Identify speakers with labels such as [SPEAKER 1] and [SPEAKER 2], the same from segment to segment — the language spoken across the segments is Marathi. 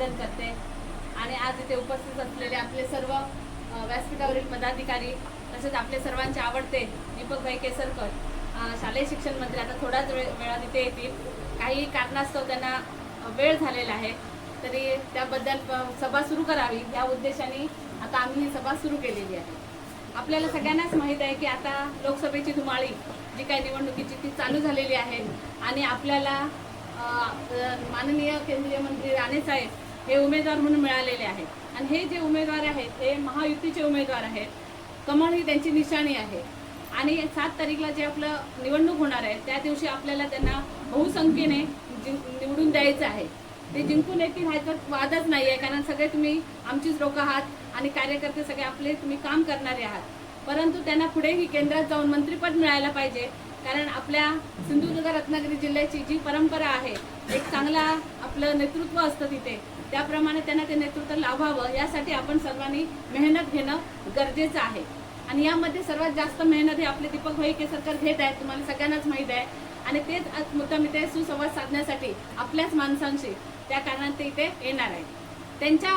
[SPEAKER 1] अभिनंदन करते. आणि आज इथे उपस्थित असलेले आपले सर्व व्यासपीठावरील पदाधिकारी तसेच आपले सर्वांचे आवडते दीपकभाई केसरकर शालेय शिक्षण मंत्री. आता थोड्याच वेळ वेळात इथे येतील. काही कारणास्तव त्यांना वेळ झालेला आहे. तरी त्याबद्दल सभा सुरू करावी या उद्देशाने आता आम्ही ही सभा सुरू केलेली आहे. आपल्याला सगळ्यांनाच माहीत आहे की आता लोकसभेची धुमाळी जी काही निवडणुकीची ती चालू झालेली आहे. आणि आपल्याला माननीय केंद्रीय मंत्री राणे साहेब हे उमेदवार म्हणून मिळालेले आहेत. आणि हे जे उमेदवार आहेत हे महायुतीचे उमेदवार आहेत. कमळ ही त्यांची निशाणी आहे. आणि सात तारीखला जे आपलं निवडणूक होणार आहे त्या दिवशी आपल्याला त्यांना बहुसंख्येने जिं- निवडून द्यायचं आहे. ते जिंकून येतील ह्याच्यात वादच नाही आहे कारण सगळे तुम्ही आमचीच लोक आहात आणि कार्यकर्ते सगळे आपले तुम्ही काम करणारे आहात. परंतु त्यांना पुढेही केंद्रात जाऊन मंत्रीपद मिळायला पाहिजे. कारण आपल्या सिंधुदुर्ग रत्नागिरी जिल्ह्याची जी परंपरा आहे एक चांगला आपलं नेतृत्व असतं तिथे. त्याप्रमाणे त्यांना ते नेतृत्व लाभावं यासाठी आपण सर्वांनी मेहनत घेणं गरजेचं आहे. आणि यामध्ये सर्वात जास्त मेहनत हे आपले दीपक भाई केसरकर घेत आहेत तुम्हाला सगळ्यांनाच माहीत आहे. आणि तेच आज मुद्दाम इथे सुसंवाद साधण्यासाठी आपल्याच माणसांशी त्या कारणाने ते इथे येणार आहेत. त्यांच्या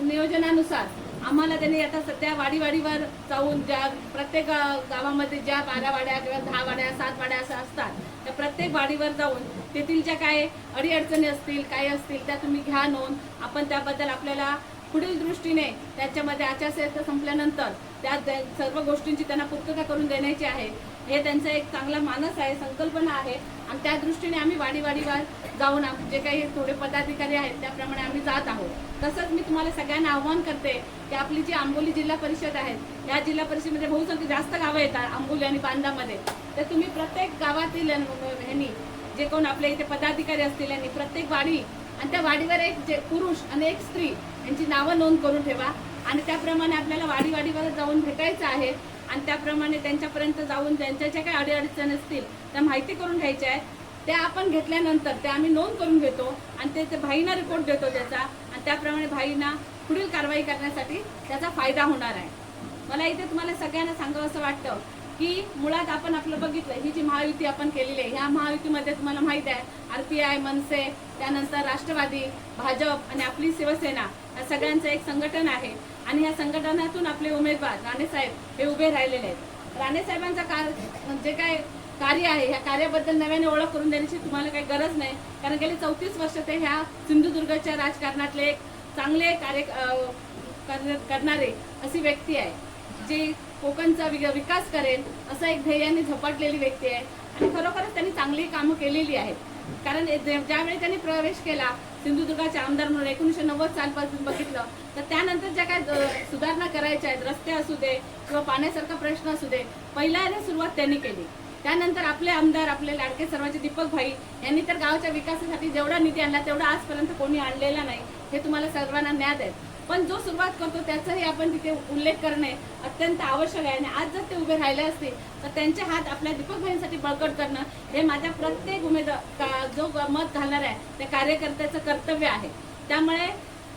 [SPEAKER 1] नियोजनानुसार आम्हाला त्यांनी आता सध्या वाडी वाडीवर जाऊन ज्या प्रत्येक गावामध्ये ज्या बारा वाड्या किंवा दहा वाड्या सात वाड्या असं असतात त्या प्रत्येक वाडीवर जाऊन तेथील ज्या काय अडीअडचणी असतील काय असतील त्या तुम्ही घ्या नोंद. आपण त्याबद्दल आपल्याला पुढील दृष्टीने त्याच्यामध्ये आचारसंहिता संपल्यानंतर त्या सर्व गोष्टींची त्यांना पूर्तता करून देण्याची आहे. हे त्यांचा एक चांगला मानस आहे संकल्पना आहे. आणि त्या दृष्टीने आम्ही वाडीवाडीवर जाऊन जे काही थोडे पदाधिकारी आहेत त्याप्रमाणे आम्ही जात आहोत. तसंच मी तुम्हाला सगळ्यांना आव्हान करते की आपली जी आंबोली जिल्हा परिषद आहे या जिल्हा परिषदेमध्ये बहुसंख्य जास्त गावं येतात आंबोली आणि बांधामध्ये. तर तुम्ही प्रत्येक गावातील ह्यांनी जे कोण आपल्या इथे पदाधिकारी असतील यांनी प्रत्येक वाडी आणि त्या वाडीवर एक जे पुरुष आणि एक स्त्री यांची नावं नोंद करून ठेवा. आणि त्याप्रमाणे आपल्याला वाडी वाडीवर जाऊन भेटायचं आहे. आणि त्याप्रमाणे त्यांच्यापर्यंत जाऊन त्यांच्या ज्या काही अडीअडचण असतील त्या माहिती करून घ्यायच्या आहेत. त्या आपण घेतल्यानंतर त्या आम्ही नोंद करून घेतो आणि ते ते भाईना रिपोर्ट देतो त्याचा. आणि त्याप्रमाणे भाईना पुढील कारवाई करण्यासाठी त्याचा फायदा होणार आहे. मला इथे तुम्हाला सगळ्यांना सांगावं असं वाटतं की मुळात आपण आपलं बघितलं ही जी महायुती आपण केलेली आहे ह्या महायुतीमध्ये तुम्हाला माहीत आहे आरपीआय मनसे त्यानंतर राष्ट्रवादी भाजप आणि आपली शिवसेना सगळ्यांचं एक संघटन आहे. आणि या संघटनातून आपले उमेदवार राणेसाहेब हे उभे राहिलेले आहेत. राणेसाहेबांचा कार जे काय कार्य आहे ह्या कार्याबद्दल नव्याने ओळख करून देण्याची तुम्हाला काही गरज नाही. कारण गेले चौतीस वर्ष ते ह्या सिंधुदुर्गच्या राजकारणातले एक चांगले कार्य कर- करणारे अशी व्यक्ती आहे जी कोकणचा विकास करेल असं एक ध्येयाने झपाटलेली व्यक्ती आहे. आणि खरोखरच त्यांनी चांगली कामं केलेली आहेत. कारण ज्यावेळी त्यांनी प्रवेश केला सिंधुदुर्गाचे आमदार म्हणून एकोणीसशे नव्वद सालपासून बघितलं तर त्यानंतर ज्या काय सुधारणा करायच्या आहेत रस्ते असू दे किंवा पाण्यासारखा प्रश्न असू दे पहिल्याने सुरुवात त्यांनी केली. त्यानंतर आपले आमदार आपले लाडके सर्वांचे दीपक भाई यांनी तर गावाच्या विकासासाठी जेवढा निधी आणला तेवढा आजपर्यंत कोणी आणलेला नाही हे तुम्हाला सर्वांना ज्ञात आहे. पण जो सुरुवात करतो त्याचाही आपण तिथे उल्लेख करणे अत्यंत आवश्यक आहे. आणि आज जर ते उभे राहिले असतील तर त्यांचे हात आपल्या दीपक भाईंसाठी बळकट करणं हे माझ्या प्रत्येक उमेदवार का- जो मत घालणार आहे त्या कार्यकर्त्याचं कर्तव्य आहे. त्यामुळे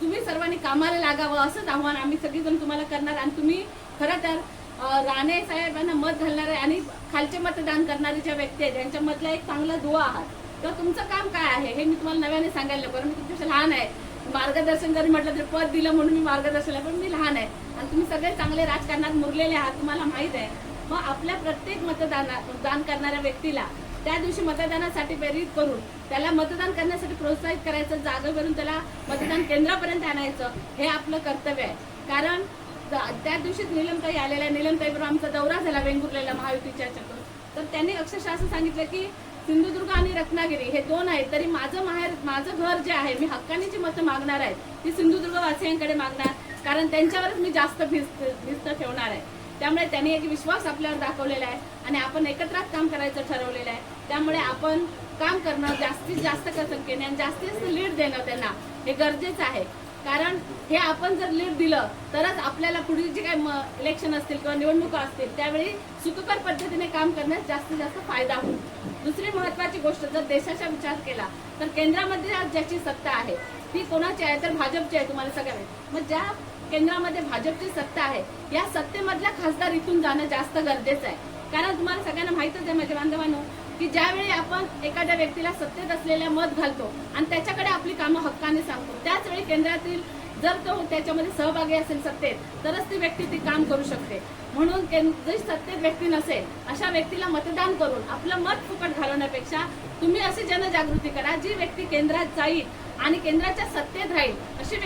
[SPEAKER 1] तुम्ही सर्वांनी कामाला लागावं असंच आव्हान आम्ही सगळीजण तुम्हाला करणार. आणि तुम्ही खरं तर राणे साहेबांना मत घालणारे आणि खालचे मतदान करणारे ज्या व्यक्ती आहेत त्यांच्यामधला एक चांगला दुवा आहात तर तुमचं काम काय आहे? हे मी तुम्हाला नव्याने सांगायला नको. कारण मी तुमच्यापेक्षा लहान आहे. मार्गदर्शन जरी म्हटलं तरी पद दिलं म्हणून मी मार्गदर्शन आहे पण मी लहान आहे. आणि तुम्ही सगळे चांगले राजकारणात मुरलेले आहात तुम्हाला माहीत आहे. मग आपल्या प्रत्येक मतदाना दान करणाऱ्या व्यक्तीला त्या दिवशी मतदानासाठी प्रेरित करून त्याला मतदान करण्यासाठी प्रोत्साहित करायचं जागेवरून त्याला मतदान केंद्रापर्यंत आणायचं हे आपलं कर्तव्य आहे. कारण त्या दिवशीच निलमताई आलेल्या निलमताईबरोबर आमचा दौरा झाला वेंगुर्लेला महायुतीच्या याच्यातून तर त्यांनी अक्षरशः असं सांगितलं की सिंधुदुर्ग आणि रत्नागिरी हे दोन आहेत. तरी माझं माहेर माझं घर जे आहे मी हक्कानी जी मतं मागणार आहे ती सिंधुदुर्ग वासियांकडे मागणार. कारण त्यांच्यावरच मी जास्त भिस्त भिस्त ठेवणार आहे. त्यामुळे त्यांनी एक विश्वास आपल्यावर दाखवलेला आहे आणि आपण एकत्रच काम करायचं ठरवलेलं आहे. त्यामुळे आपण काम करणं जास्तीत जास्त संख्येने आणि जास्तीत जास्त लीड देणं त्यांना हे गरजेचं आहे. कारण हे आपण जर लीड दिलं तरच आपल्याला पुढील जे काही इलेक्शन असतील किंवा निवडणुका असतील त्यावेळी सुखकर पद्धतीने काम करण्यास जास्तीत जास्त फायदा होईल. दुसरी महत्वाची गोष्ट जर देशाचा विचार केला तर केंद्रामध्ये आज ज्याची सत्ता आहे ती कोणाची आहे? तर भाजपची आहे तुम्हाला सगळ्यांना मग ज्या केंद्रामध्ये भाजपची सत्ता आहे या सत्तेमधल्या खासदार इथून जाणं जास्त गरजेचं आहे. कारण तुम्हाला सगळ्यांना माहितच आहे माझ्या बांधवांनो की ज्यावेळी आपण एखाद्या व्यक्तीला सत्तेत असलेल्या मत घालतो आणि त्याच्याकडे आपली कामं हक्काने सांगतो त्याचवेळी केंद्रातील जर तो त्याच्यामध्ये सहभागी असेल सत्तेत तरच ती व्यक्ती ती काम करू शकते. म्हणून जरी सत्तेत व्यक्ती नसेल अशा व्यक्तीला मतदान करून आपलं मत फुकट घालवण्यापेक्षा तुम्ही अशी जनजागृती करा जी व्यक्ती केंद्रात जाईल आणि केंद्राच्या सत्तेत राहील अशी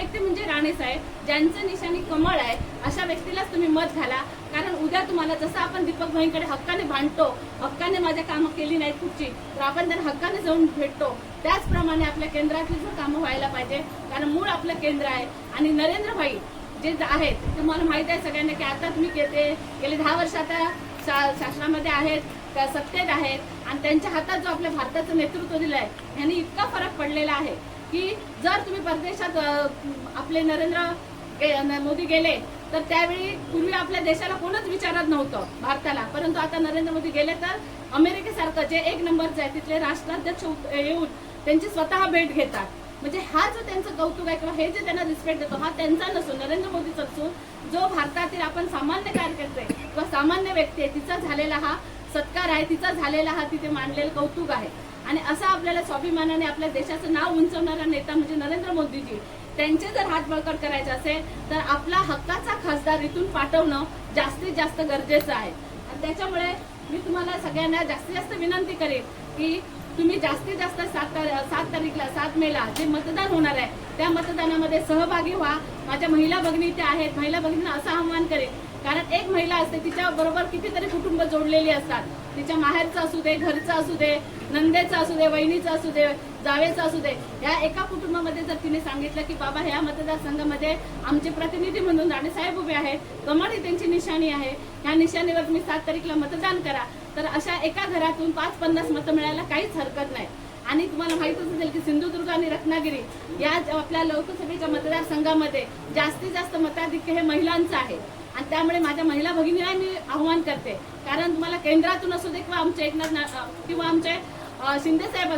[SPEAKER 1] राणे साहेब ज्यांचं निशाणी कमळ आहे अशा व्यक्तीलाच तुम्ही मत घाला. कारण उद्या तुम्हाला जसं आपण दीपक भाईंकडे हक्काने भांडतो हक्काने माझ्या कामं केली नाहीत कुठची तर आपण त्यांना हक्काने जाऊन भेटतो. त्याचप्रमाणे आपल्या केंद्रातली जर कामं व्हायला पाहिजे कारण मूळ आपलं केंद्र आहे. आणि नरेंद्र भाई जे आहेत ते मला माहीत आहे सगळ्यांना की आता तुम्ही गेले गेले दहा वर्ष आता शा- शासनामध्ये आहेत त्या सत्तेत आहेत. आणि त्यांच्या हातात जो आपल्या भारताचं नेतृत्व दिलं आहे ह्यांनी इतका फरक पडलेला आहे. की जर तुम्ही परदेशात आपले नरेंद्र मोदी गेले तर त्यावेळी पूर्वी आपल्या देशाला कोणच विचारत नव्हतं भारताला. परंतु आता नरेंद्र मोदी गेले तर अमेरिकेसारखं जे एक नंबरचं आहे तिथले राष्ट्राध्यक्ष येऊन त्यांची स्वतः भेट घेतात. म्हणजे हा जो त्यांचं कौतुक आहे किंवा हे जे त्यांना रिस्पेक्ट देतो हा त्यांचा नसून नरेंद्र मोदीचा नसून जो भारतातील आपण सामान्य कार्यकर्ते किंवा सामान्य व्यक्ती आहे तिचा झालेला हा सत्कार आहे तिचा झालेला हा तिथे मांडलेलं कौतुक आहे. आणि असा आपल्याला स्वाभिमानाने आपल्या देशाचं नाव उंचवणारा नेता म्हणजे नरेंद्र मोदीजी त्यांचे जर हात बळकट करायचे असेल तर आपला हक्काचा खासदार इथून पाठवणं जास्तीत जास्त गरजेचं आहे. आणि त्याच्यामुळे मी तुम्हाला सगळ्यांना जास्तीत जास्त विनंती करेन की तुम्ही जास्तीत जास्त सात सात तारीखला सात मेला जे मतदान होणार आहे त्या मतदानामध्ये सहभागी व्हा. माझ्या महिला भगिनी त्या आहेत महिला भगिनींना असं आव्हान करेन कारण एक महिला असते तिच्या बरोबर कितीतरी कुटुंब जोडलेली असतात. तिच्या माहेरचं असू दे घरचं असू दे नंदेचं असू दे वहिनीचं असू दे जावेचं असू दे या एका कुटुंबामध्ये जर तिने सांगितलं की बाबा ह्या मतदारसंघामध्ये आमचे प्रतिनिधी म्हणून राणेसाहेब उभे आहेत कमळ ही त्यांची निशाणी आहे. ह्या निशाणीवर तुम्ही सात तारीखला मतदान करा. तर अशा एका घरातून पाच पन्नास मतं मिळायला काहीच हरकत नाही. आणि तुम्हाला माहितच असेल की सिंधुदुर्ग आणि रत्नागिरी या आपल्या लोकसभेच्या मतदारसंघामध्ये जास्तीत जास्त मताधिक्य हे महिलांचं आहे. आणि त्यामुळे माझ्या महिला भगिनीला मी आव्हान करते. कारण तुम्हाला केंद्रातून असू दे किंवा आमच्या एकनाथ ना- किंवा आमचे शिंदे साहेब